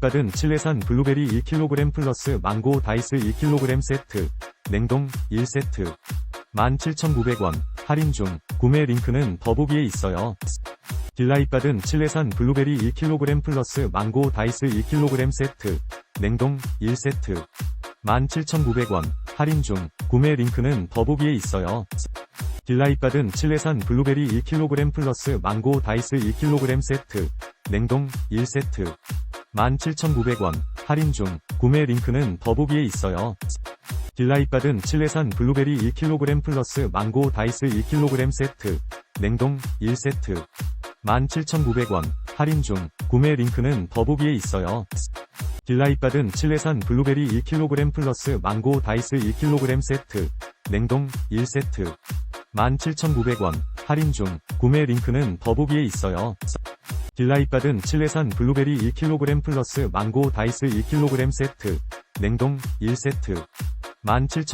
받은 칠레산 블루베리 1kg 플러스 망고 다이스 1kg 세트, 냉동 1세트. 17,900원, 할인 중, 구매 링크는 더보기에 있어요. 받은 칠레산 블루베리 1kg 플러스 망고 다이스 1kg 세트, 냉동 1세트. 17,900원, 할인 중, 구매 링크는 더보기에 있어요. 받은 칠레산 블루베리 1kg 플러스 망고 다이스 1kg 세트, 냉동 1세트. 17,900원, 할인 중, 구매 링크는 더보기에 있어요. 받은 칠레산 블루베리 1kg 플러스 망고 다이스 1kg 세트, 냉동 1세트. 17,900원, 할인 중, 구매 링크는 더보기에 있어요. 받은 칠레산 블루베리 1kg 플러스 망고 다이스 1kg 세트, 냉동 1세트. 17,900원, 할인 중, 구매 링크는 더보기에 있어요. 받은 칠레산 블루베리 1kg 플러스 망고 다이스 1kg 세트, 냉동 1세트. 17,000